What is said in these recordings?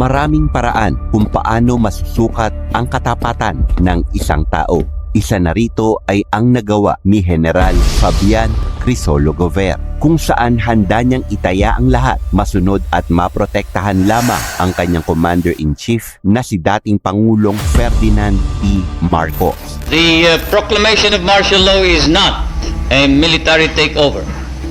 Maraming paraan kung paano masusukat ang katapatan ng isang tao. Isa na rito ay ang nagawa ni General Fabian Crisolo Gover kung saan handa niyang itaya ang lahat, masunod at maprotektahan lamang ang kanyang Commander-in-Chief na si dating Pangulong Ferdinand P. Marcos. The uh, proclamation of martial law is not a military takeover.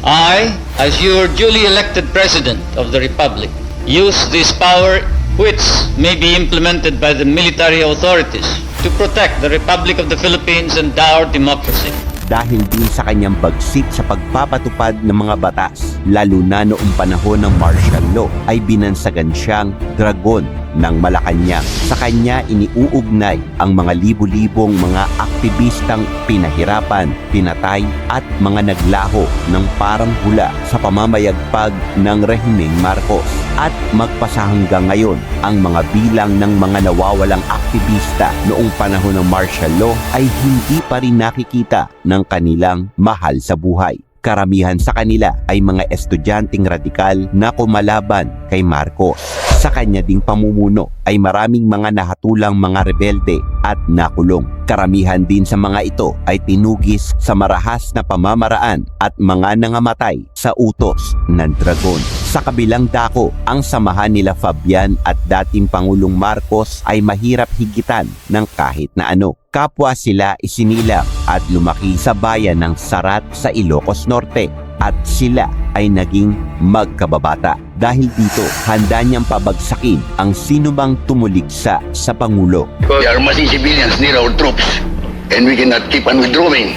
I, as your duly elected President of the Republic, use this power which may be implemented by the military authorities to protect the Republic of the Philippines and our democracy. dahil din sa kanyang bagsik sa pagpapatupad ng mga batas, lalo na noong panahon ng martial law, ay binansagan siyang dragon ng Malacanang. Sa kanya iniuugnay ang mga libu-libong mga aktivistang pinahirapan, pinatay at mga naglaho ng parang hula sa pamamayagpag ng rehimeng Marcos. At magpasa hanggang ngayon ang mga bilang ng mga nawawalang aktivista noong panahon ng martial law ay hindi pa rin nakikita ng kanilang mahal sa buhay. Karamihan sa kanila ay mga estudyanteng radikal na kumalaban kay Marcos. Sa kanya ding pamumuno ay maraming mga nahatulang mga rebelde at nakulong. Karamihan din sa mga ito ay tinugis sa marahas na pamamaraan at mga nangamatay sa utos ng dragon. Sa kabilang dako, ang samahan nila Fabian at dating Pangulong Marcos ay mahirap higitan ng kahit na ano. Kapwa sila isinilang at lumaki sa bayan ng Sarat sa Ilocos Norte at sila ay naging magkababata. Dahil dito, handa niyang pabagsakin ang sinumang tumuligsa sa Pangulo. They are massing civilians near our troops, and we cannot keep on withdrawing.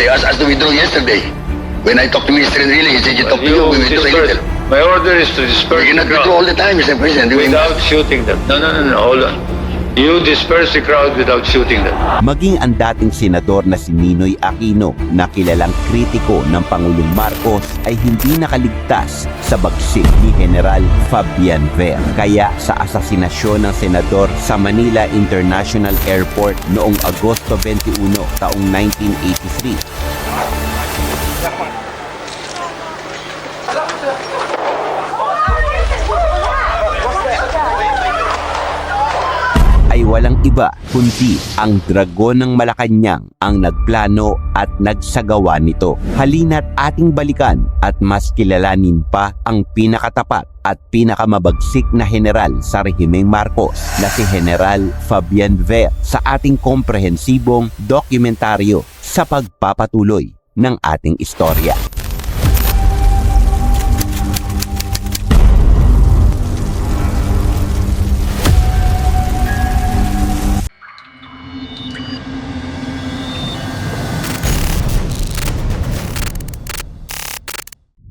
They asked us to withdraw yesterday. When I talked to Mr. Enrile, he said, you talk to you, we withdraw a little. My order is to disperse We cannot withdraw all the time, Mr. President. Without shooting them. No, no, no, no, hold on. You disperse the crowd without shooting them. Maging ang dating senador na si Ninoy Aquino na kilalang kritiko ng Pangulong Marcos ay hindi nakaligtas sa bagsik ni General Fabian Ver. Kaya sa asasinasyon ng senador sa Manila International Airport noong Agosto 21 taong 1983 walang iba kundi ang dragon ng Malacanang ang nagplano at nagsagawa nito. Halina't ating balikan at mas kilalanin pa ang pinakatapat at pinakamabagsik na general sa rehimeng Marcos na si General Fabian Ver sa ating komprehensibong dokumentaryo sa pagpapatuloy ng ating istorya.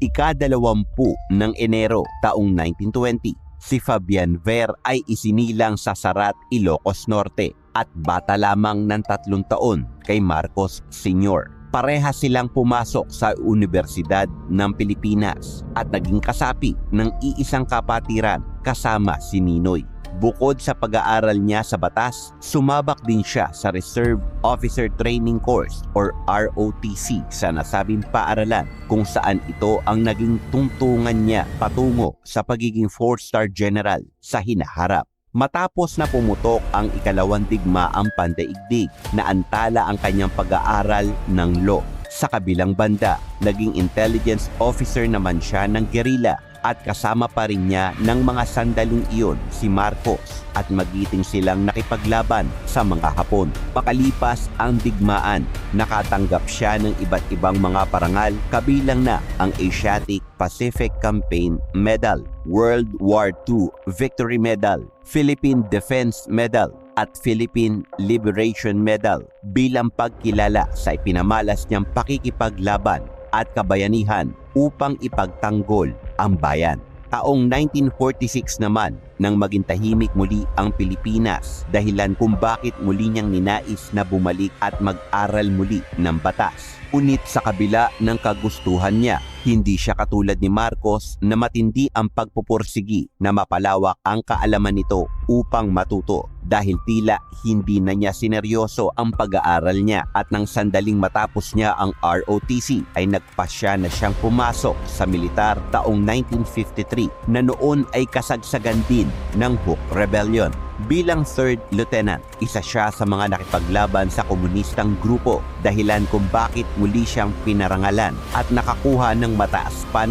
Ikadalawampu ng Enero taong 1920, si Fabian Ver ay isinilang sa Sarat, Ilocos Norte at bata lamang ng tatlong taon kay Marcos Sr. Pareha silang pumasok sa Universidad ng Pilipinas at naging kasapi ng iisang kapatiran kasama si Ninoy. Bukod sa pag-aaral niya sa batas, sumabak din siya sa Reserve Officer Training Course or ROTC sa nasabing paaralan kung saan ito ang naging tungtungan niya patungo sa pagiging 4-star general sa hinaharap. Matapos na pumutok ang ikalawang digmaang pandaigdig na antala ang kanyang pag-aaral ng law. Sa kabilang banda, naging intelligence officer naman siya ng guerrilla at kasama pa rin niya ng mga sandaling iyon si Marcos at magiting silang nakipaglaban sa mga Hapon. Pakalipas ang digmaan, nakatanggap siya ng iba't ibang mga parangal kabilang na ang Asiatic Pacific Campaign Medal, World War II Victory Medal, Philippine Defense Medal at Philippine Liberation Medal bilang pagkilala sa ipinamalas niyang pakikipaglaban at kabayanihan upang ipagtanggol ang bayan. Taong 1946 naman nang maging tahimik muli ang Pilipinas dahilan kung bakit muli niyang ninais na bumalik at mag-aral muli ng batas. Unit sa kabila ng kagustuhan niya, hindi siya katulad ni Marcos na matindi ang pagpupursigi na mapalawak ang kaalaman nito upang matuto dahil tila hindi na niya sineryoso ang pag-aaral niya at nang sandaling matapos niya ang ROTC ay nagpasya na siyang pumasok sa militar taong 1953 na noon ay kasagsagan din din ng Huk Rebellion. Bilang third lieutenant, isa siya sa mga nakipaglaban sa komunistang grupo dahilan kung bakit muli siyang pinarangalan at nakakuha ng mataas pa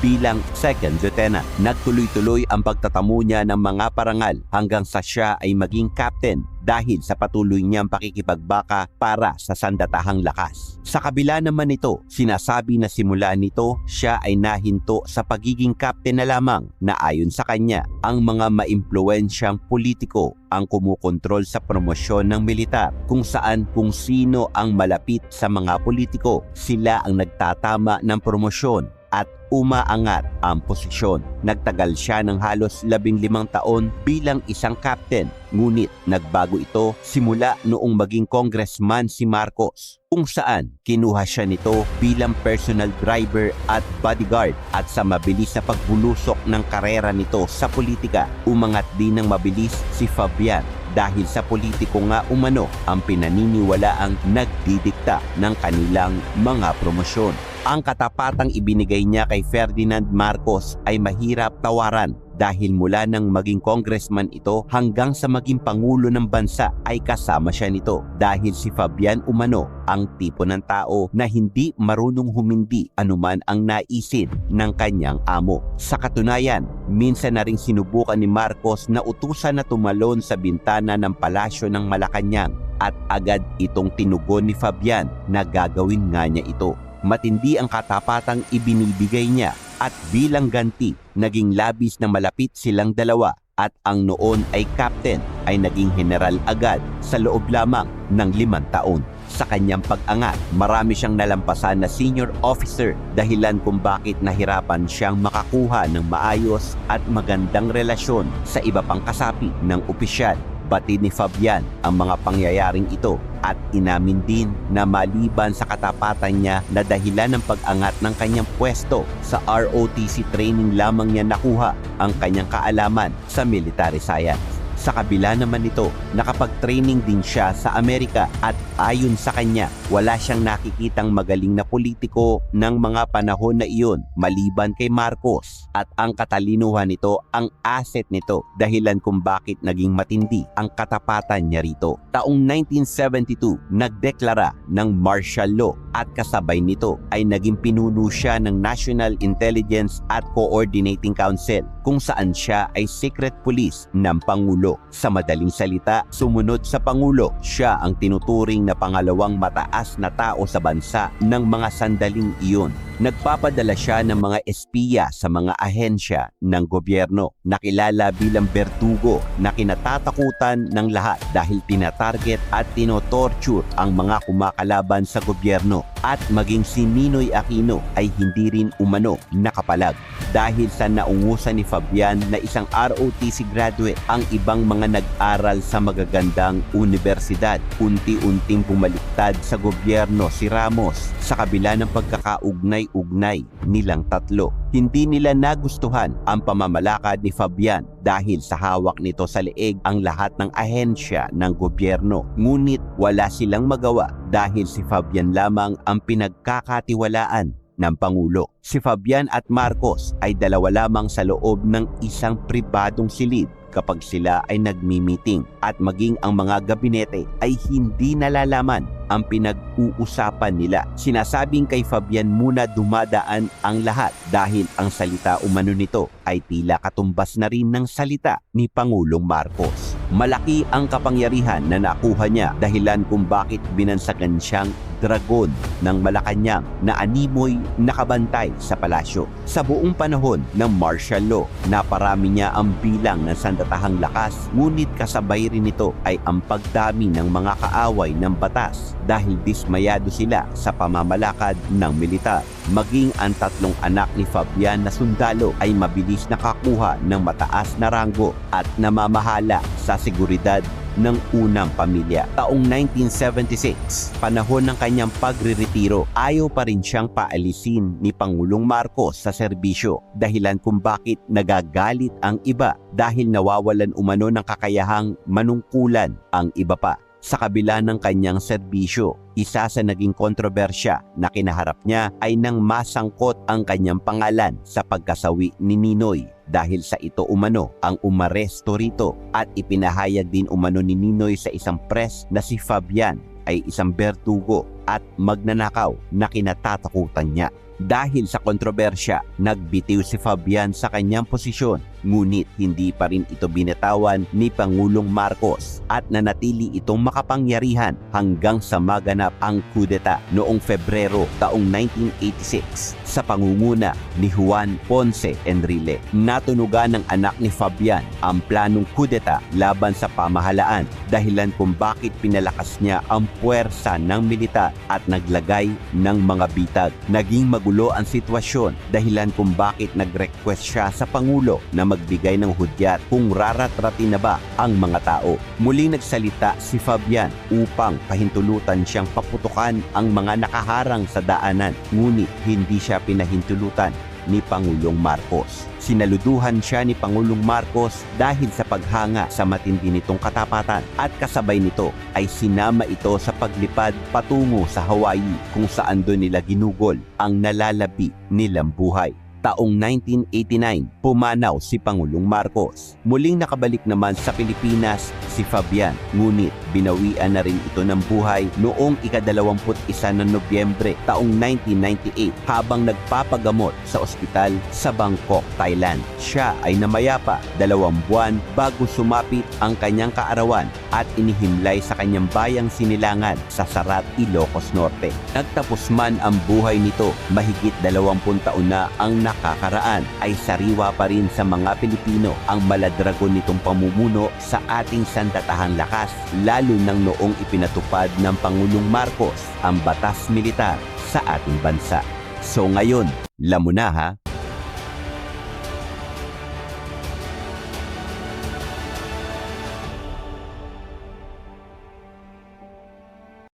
bilang second lieutenant. Nagtuloy-tuloy ang pagtatamo niya ng mga parangal hanggang sa siya ay maging captain dahil sa patuloy niyang pakikipagbaka para sa sandatahang lakas. Sa kabila naman nito, sinasabi na simula nito siya ay nahinto sa pagiging captain na lamang. Na ayon sa kanya ang mga maimpluwensyang politiko ang kumukontrol sa promosyon ng militar kung saan kung sino ang malapit sa mga politiko. Sila ang nagtatama ng promosyon at umaangat ang posisyon. Nagtagal siya ng halos labing limang taon bilang isang captain ngunit nagbago ito simula noong maging congressman si Marcos kung saan kinuha siya nito bilang personal driver at bodyguard at sa mabilis na pagbulusok ng karera nito sa politika umangat din ng mabilis si Fabian dahil sa politiko nga umano ang pinaniniwalaang nagdidikta ng kanilang mga promosyon. Ang katapatang ibinigay niya kay Ferdinand Marcos ay mahirap tawaran dahil mula nang maging congressman ito hanggang sa maging pangulo ng bansa ay kasama siya nito dahil si Fabian Umano ang tipo ng tao na hindi marunong humindi anuman ang naisin ng kanyang amo. Sa katunayan, minsan na ring sinubukan ni Marcos na utusan na tumalon sa bintana ng palasyo ng Malacanang at agad itong tinugon ni Fabian na gagawin nga niya ito. Matindi ang katapatang ibinibigay niya at bilang ganti, naging labis na malapit silang dalawa at ang noon ay captain ay naging general agad sa loob lamang ng limang taon. Sa kanyang pag-angat, marami siyang nalampasan na senior officer dahilan kung bakit nahirapan siyang makakuha ng maayos at magandang relasyon sa iba pang kasapi ng opisyal. Batid ni Fabian ang mga pangyayaring ito at inamin din na maliban sa katapatan niya na dahilan ng pag-angat ng kanyang pwesto sa ROTC training lamang niya nakuha ang kanyang kaalaman sa military science. Sa kabila naman nito, nakapag-training din siya sa Amerika at ayon sa kanya, wala siyang nakikitang magaling na politiko ng mga panahon na iyon maliban kay Marcos at ang katalinuhan nito ang asset nito dahilan kung bakit naging matindi ang katapatan niya rito. Taong 1972, nagdeklara ng martial law at kasabay nito ay naging pinuno siya ng National Intelligence at Coordinating Council kung saan siya ay secret police ng Pangulo. Sa madaling salita, sumunod sa Pangulo, siya ang tinuturing na pangalawang mataas na tao sa bansa ng mga sandaling iyon. Nagpapadala siya ng mga espiya sa mga ahensya ng gobyerno, nakilala bilang bertugo na kinatatakutan ng lahat dahil tinatarget at tinotorture ang mga kumakalaban sa gobyerno at maging si Ninoy Aquino ay hindi rin umano nakapalag dahil sa naungusan ni Fabian na isang ROTC graduate ang ibang mga nag-aral sa magagandang universidad. Unti-unting bumaliktad sa gobyerno si Ramos sa kabila ng pagkakaugnay-ugnay nilang tatlo. Hindi nila nagustuhan ang pamamalakad ni Fabian dahil sa hawak nito sa leeg ang lahat ng ahensya ng gobyerno. Ngunit wala silang magawa dahil si Fabian lamang ang pinagkakatiwalaan ng Pangulo. Si Fabian at Marcos ay dalawa lamang sa loob ng isang pribadong silid kapag sila ay nagmi-meeting at maging ang mga gabinete ay hindi nalalaman ang pinag-uusapan nila. Sinasabing kay Fabian muna dumadaan ang lahat dahil ang salita umano nito ay tila katumbas na rin ng salita ni Pangulong Marcos. Malaki ang kapangyarihan na nakuha niya dahilan kung bakit binansagan siyang dragon ng Malacanang na animoy nakabantay sa palasyo. Sa buong panahon ng martial law, naparami niya ang bilang ng sandatahang lakas ngunit kasabay rin nito ay ang pagdami ng mga kaaway ng batas dahil dismayado sila sa pamamalakad ng militar. Maging ang tatlong anak ni Fabian na sundalo ay mabilis nakakuha ng mataas na ranggo at namamahala sa seguridad ng unang pamilya. Taong 1976, panahon ng kanyang pagriretiro, ayaw pa rin siyang paalisin ni Pangulong Marcos sa serbisyo dahilan kung bakit nagagalit ang iba dahil nawawalan umano ng kakayahang manungkulan ang iba pa. Sa kabila ng kanyang serbisyo, isa sa naging kontrobersya na kinaharap niya ay nang masangkot ang kanyang pangalan sa pagkasawi ni Ninoy dahil sa ito umano ang umaresto rito at ipinahayag din umano ni Ninoy sa isang press na si Fabian ay isang bertugo at magnanakaw na kinatatakutan niya. Dahil sa kontrobersya, nagbitiw si Fabian sa kanyang posisyon ngunit hindi pa rin ito binatawan ni Pangulong Marcos at nanatili itong makapangyarihan hanggang sa maganap ang kudeta noong Febrero taong 1986 sa pangunguna ni Juan Ponce Enrile. Natunugan ng anak ni Fabian ang planong kudeta laban sa pamahalaan dahilan kung bakit pinalakas niya ang puwersa ng militar at naglagay ng mga bitag. Naging magulo ang sitwasyon dahilan kung bakit nag-request siya sa Pangulo na magbigay ng hudyat kung raratratin na ba ang mga tao. Muling nagsalita si Fabian upang pahintulutan siyang paputukan ang mga nakaharang sa daanan ngunit hindi siya pinahintulutan ni Pangulong Marcos. Sinaluduhan siya ni Pangulong Marcos dahil sa paghanga sa matindi nitong katapatan at kasabay nito ay sinama ito sa paglipad patungo sa Hawaii kung saan doon nila ginugol ang nalalabi nilang buhay. Taong 1989, pumanaw si Pangulong Marcos. Muling nakabalik naman sa Pilipinas si Fabian, ngunit binawian na rin ito ng buhay noong ikadalawamput isa ng Nobyembre taong 1998 habang nagpapagamot sa ospital sa Bangkok, Thailand. Siya ay namayapa dalawang buwan bago sumapit ang kanyang kaarawan at inihimlay sa kanyang bayang sinilangan sa Sarat, Ilocos Norte. Nagtapos man ang buhay nito, mahigit dalawampung taon na ang nakakaraan ay sariwa pa rin sa mga Pilipino ang maladragon nitong pamumuno sa ating sandatahang lakas lalo nang noong ipinatupad ng Pangulong Marcos ang batas militar sa ating bansa. So ngayon, lamo